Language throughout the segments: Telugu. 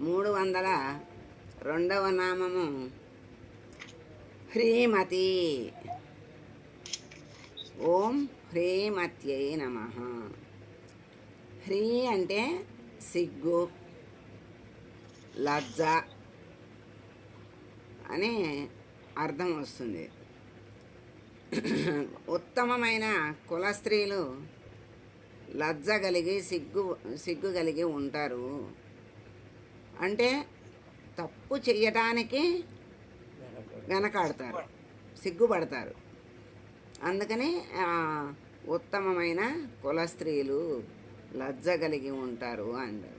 మూడు వందల రెండవ నామము. హ్రీమతి ఓం హ్రీమత్యై నమ. హ్రీ అంటే సిగ్గు లజ్జ అని అర్థం వస్తుంది. ఉత్తమమైన కుల స్త్రీలు లజ్జ కలిగి సిగ్గు సిగ్గు కలిగి ఉంటారు. అంటే తప్పు చేయడానికి వెనకాడతారు సిగ్గుపడతారు. అందుకని ఉత్తమమైన కుల స్త్రీలు లజ్జ కలిగి ఉంటారు అంటారు.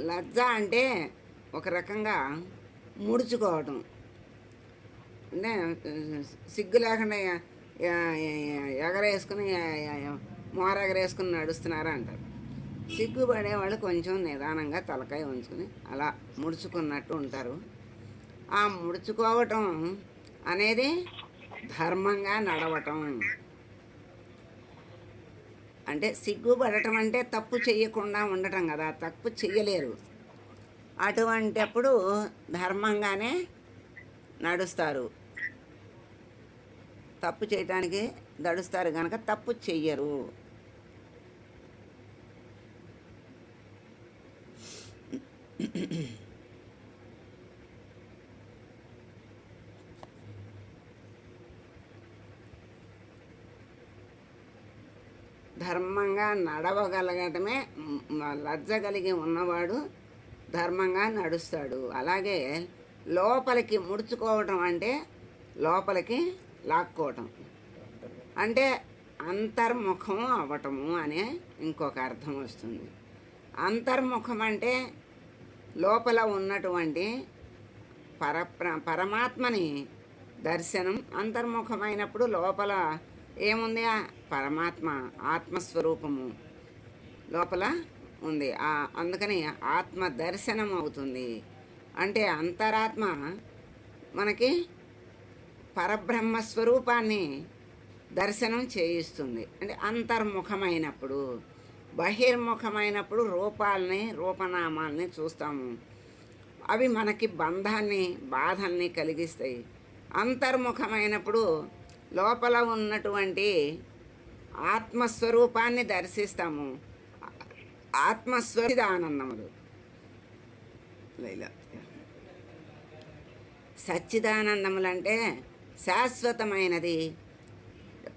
లజ్జ అంటే ఒక రకంగా ముడుచుకోవటం. అంటే సిగ్గు లేకుండా ఎగరేసుకుని మోరెగరేసుకుని మోర ఎగరేసుకుని నడుస్తున్నారు అంటారు సిగ్గుపడే వాళ్ళు కొంచెం నిదానంగా తలకాయ ఉంచుకుని అలా ముడుచుకున్నట్టు ఉంటారు. ఆ ముడుచుకోవటం అనేది ధర్మంగా నడవటం అంటే సిగ్గుపడటం అంటే తప్పు చేయకుండా ఉండటం కదా తప్పు చెయ్యలేరు. అటువంటిప్పుడు ధర్మంగానే నడుస్తారు. తప్పు చేయటానికి దడుస్తారు కనుక తప్పు చెయ్యరు. ధర్మంగా నడవగలగటమే లజ్జ కలిగి ఉన్నవాడు ధర్మంగా నడుస్తాడు. అలాగే లోపలికి ముడుచుకోవటం అంటే లోపలికి లాక్కోవటం. అంటే అంతర్ముఖం అవ్వటము అనే ఇంకొక అర్థం వస్తుంది. అంతర్ముఖం అంటే లోపల ఉన్నటువంటి పరప్ర పరమాత్మని దర్శనం అంతర్ముఖమైనప్పుడు లోపల ఏముంది? ఆ పరమాత్మ ఆత్మస్వరూపము లోపల ఉంది. ఆ అందుకని ఆత్మ దర్శనం అవుతుంది. అంటే అంతరాత్మ మనకి పరబ్రహ్మ స్వరూపాన్ని దర్శనం చేయిస్తుంది. అంటే అంతర్ముఖమైనప్పుడు. బహిర్ముఖమైనప్పుడు రూపాలని రూపనామాల్ని చూస్తాము. అవి మనకి బంధాన్ని బాధల్ని కలిగిస్తాయి. అంతర్ముఖమైనప్పుడు లోపల ఉన్నటువంటి ఆత్మస్వరూపాన్ని దర్శిస్తాము. ఆత్మస్వరిత ఆనందములు. సచ్చిదానందములంటే శాశ్వతమైనది.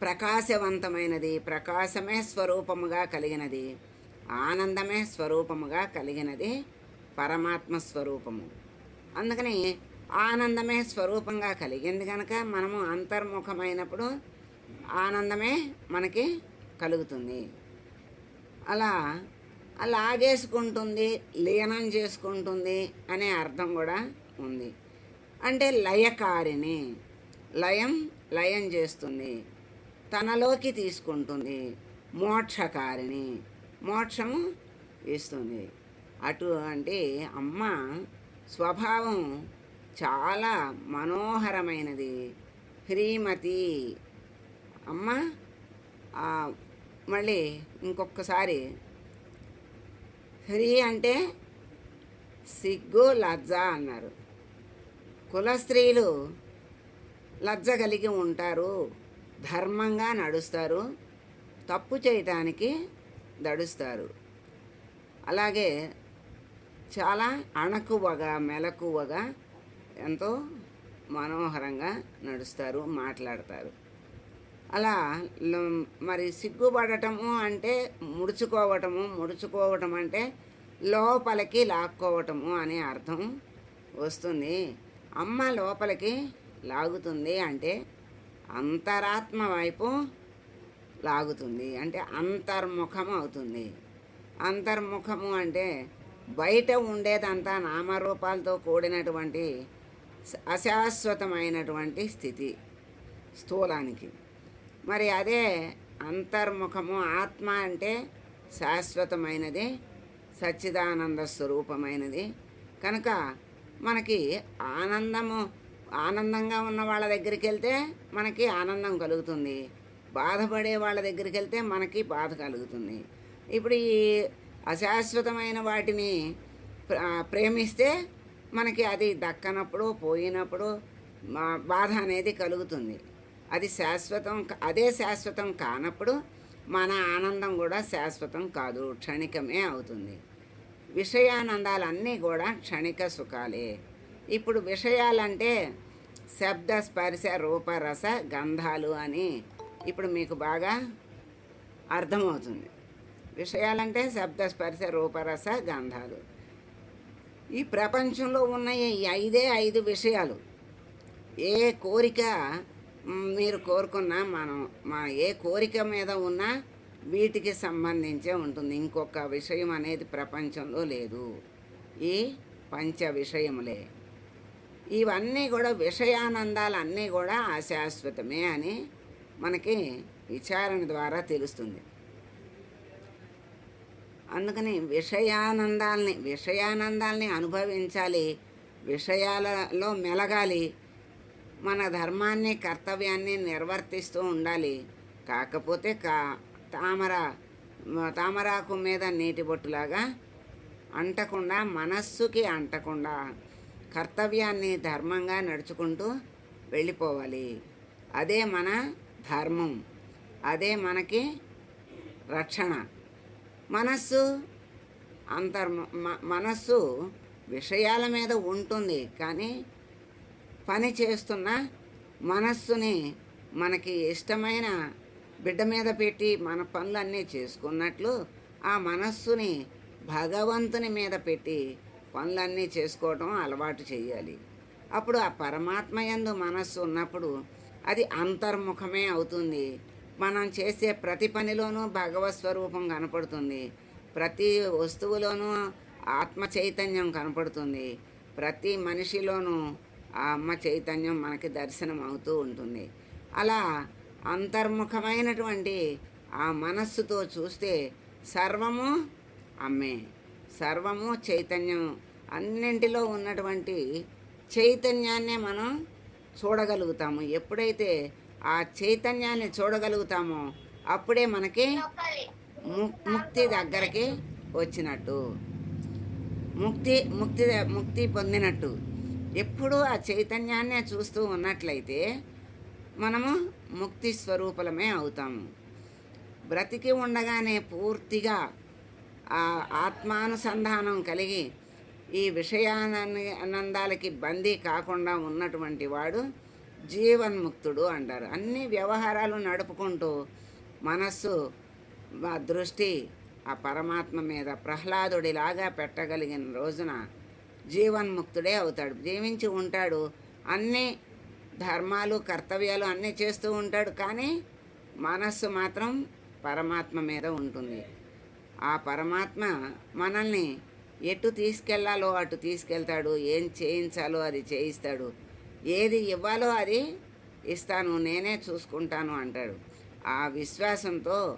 ప్రకాశవంతమైనది ప్రకాశమే స్వరూపముగా కలిగినది ఆనందమే స్వరూపముగా కలిగినది పరమాత్మ స్వరూపము. అందుకని ఆనందమే స్వరూపంగా కలిగింది కనుక మనము అంతర్ముఖమైనప్పుడు ఆనందమే మనకి కలుగుతుంది. అలా లాగేసుకుంటుంది లీనం చేసుకుంటుంది అనే అర్థం కూడా ఉంది. అంటే లయకారిణి లయం లయం చేస్తుంది. తనలోకి తీసుకుంటుంది. మోక్షకారిణి. మోక్షము ఇస్తుంది. అటువంటి అమ్మ స్వభావం చాలా మనోహరమైనది. హ్రీమతి అమ్మ మళ్ళీ ఇంకొకసారి హ్రీ అంటే సిగ్గు లజ్జ అన్నారు. కుల స్త్రీలు లజ్జ కలిగి ఉంటారు. ధర్మంగా నడుస్తారు తప్పు చేయటానికి దడుస్తారు అలాగే చాలా అణకువగా మెలకువగా ఎంతో మనోహరంగా నడుస్తారు మాట్లాడతారు. అలా మరి సిగ్గుపడటము అంటే ముడుచుకోవటము ముడుచుకోవటం అంటే లోపలికి లాక్కోవటము అనే అర్థం వస్తుంది. అమ్మ లోపలికి లాగుతుంది అంటే అంతరాత్మ వైపు లాగుతుంది. అంటే అంతర్ముఖం అవుతుంది. అంతర్ముఖము అంటే బయట ఉండేదంతా నామరూపాలతో కూడినటువంటి అశాశ్వతమైనటువంటి స్థితి స్థూలానికి. మరి అదే అంతర్ముఖము ఆత్మ అంటే శాశ్వతమైనది సచ్చిదానంద స్వరూపమైనది. కనుక మనకి ఆనందము ఆనందంగా ఉన్న వాళ్ళ దగ్గరికి వెళ్తే మనకి ఆనందం కలుగుతుంది. బాధపడే వాళ్ళ దగ్గరికి వెళ్తే మనకి బాధ కలుగుతుంది. ఇప్పుడు ఈ అశాశ్వతమైన వాటిని ప్ర- ప్రేమిస్తే మనకి అది దక్కనప్పుడు పోయినప్పుడు మా బాధ అనేది కలుగుతుంది. అది శాశ్వతం అదే శాశ్వతం కానప్పుడు మన ఆనందం కూడా శాశ్వతం కాదు క్షణికమే అవుతుంది. విషయానందాలన్నీ కూడా క్షణిక సుఖాలే. ఇప్పుడు విషయాలంటే శబ్ద స్పర్శ రూపరస గంధాలు అని ఇప్పుడు మీకు బాగా అర్థమవుతుంది. విషయాలంటే శబ్ద స్పర్శ రూపరస గంధాలు. ఈ ప్రపంచంలో ఉన్న ఈ ఐదే ఐదు విషయాలు. ఏ కోరిక మీరు కోరుకున్నా మనం మా ఏ కోరిక మీద ఉన్నా వీటికి సంబంధించే ఉంటుంది. ఇంకొక విషయం అనేది ప్రపంచంలో లేదు. ఈ పంచ విషయములే. ఇవన్నీ కూడా విషయానందాలు అన్నీ కూడా అశాశ్వతమే అని మనకి విచారణ ద్వారా తెలుస్తుంది. అందుకని విషయానందాల్ని విషయానందాల్ని అనుభవించాలి విషయాలలో మెలగాలి మన ధర్మాన్ని కర్తవ్యాన్ని నిర్వర్తిస్తూ ఉండాలి. కాకపోతే కా తామర తామరాకు మీద నీటి బొట్టులాగా అంటకుండా మనస్సుకి అంటకుండా కర్తవ్యాన్ని ధర్మంగా నడుచుకుంటూ వెళ్ళిపోవాలి. అదే మన ధర్మం. అదే మనకి రక్షణ. మనస్సు అంతర్ మనస్సు విషయాల మీద ఉంటుంది. కానీ పని చేస్తున్న మనస్సుని మనకి ఇష్టమైన బిడ్డ మీద పెట్టి మన పనులన్నీ చేసుకున్నట్లు ఆ మనస్సుని భగవంతుని మీద పెట్టి పనులన్నీ చేసుకోవటం అలవాటు చేయాలి. అప్పుడు ఆ పరమాత్మ యందు మనస్సు ఉన్నప్పుడు అది అంతర్ముఖమే అవుతుంది. మనం చేసే ప్రతి పనిలోనూ భగవత్ స్వరూపం కనపడుతుంది. ప్రతి వస్తువులోనూ ఆత్మ చైతన్యం కనపడుతుంది. ప్రతి మనిషిలోనూ ఆ అమ్మ చైతన్యం మనకి దర్శనం అవుతూ ఉంటుంది. అలా అంతర్ముఖమైనటువంటి ఆ మనస్సుతో చూస్తే సర్వము అమ్మే. సర్వము చైతన్యం అన్నింటిలో ఉన్నటువంటి చైతన్యాన్నే మనం చూడగలుగుతాము. ఎప్పుడైతే ఆ చైతన్యాన్ని చూడగలుగుతామో అప్పుడే మనకి ముక్తి దగ్గరికి వచ్చినట్టు. ముక్తి ముక్తి ముక్తి పొందినట్టు. ఎప్పుడూ ఆ చైతన్యాన్నే చూస్తూ ఉన్నట్లయితే మనము ముక్తి స్వరూపులమే అవుతాము. బ్రతికి ఉండగానే పూర్తిగా ఆ ఆత్మానుసంధానం కలిగి ఈ విషయానందాలకి బందీ కాకుండా ఉన్నటువంటి వాడు జీవన్ముక్తుడు అంటారు. అన్ని వ్యవహారాలు నడుపుకుంటూ మనస్సు ఆ దృష్టి ఆ పరమాత్మ మీద ప్రహ్లాదుడిలాగా పెట్టగలిగిన రోజున జీవన్ముక్తుడే అవుతాడు. జీవించి ఉంటాడు. అన్ని ధర్మాలు కర్తవ్యాలు అన్నీ చేస్తూ ఉంటాడు. కానీ మనస్సు మాత్రం పరమాత్మ మీద ఉంటుంది. ఆ పరమాత్మ మనల్ని ఎటు తీసుకెళ్ళాలో అటు తీసుకెళ్తాడు ఏం చేయించాలో అది చేయిస్తాడు. ఏది ఇవ్వాలో అది ఇస్తాను నేనే చూసుకుంటాను అంటాడు. ఆ విశ్వాసంతో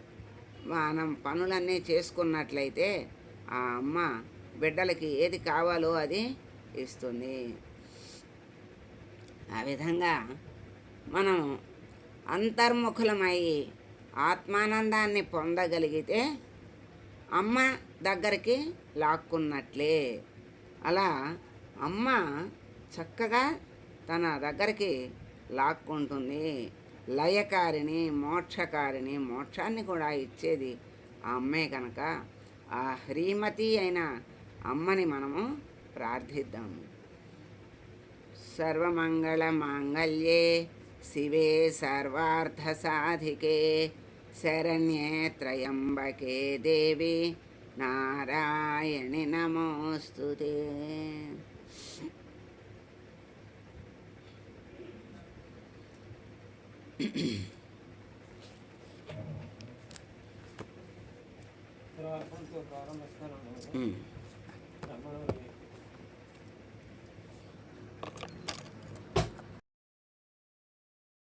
మనం పనులన్నీ చేసుకున్నట్లయితే ఆ అమ్మ బిడ్డలకి ఏది కావాలో అది ఇస్తుంది. ఆ విధంగా మనం అంతర్ముఖులమై ఆత్మానందాన్ని పొందగలిగితే అమ్మ దగ్గరికి లాక్కున్నట్లే. అలా అమ్మ చక్కగా తన దగ్గరికి లాక్కుంటుంది. లయకారిని మోక్షకారిని మోక్షాన్ని కూడా ఇచ్చేది ఆ అమ్మే కనుక ఆ హ్రీమతి అయిన అమ్మని మనము ప్రార్థిద్దాము సర్వమంగళమాంగళ్యే శివే సర్వార్థసాధికే శరణ్యే త్రయంబకే దేవి నారాయణి నమోస్తుతే ప్రారంభిస్తాను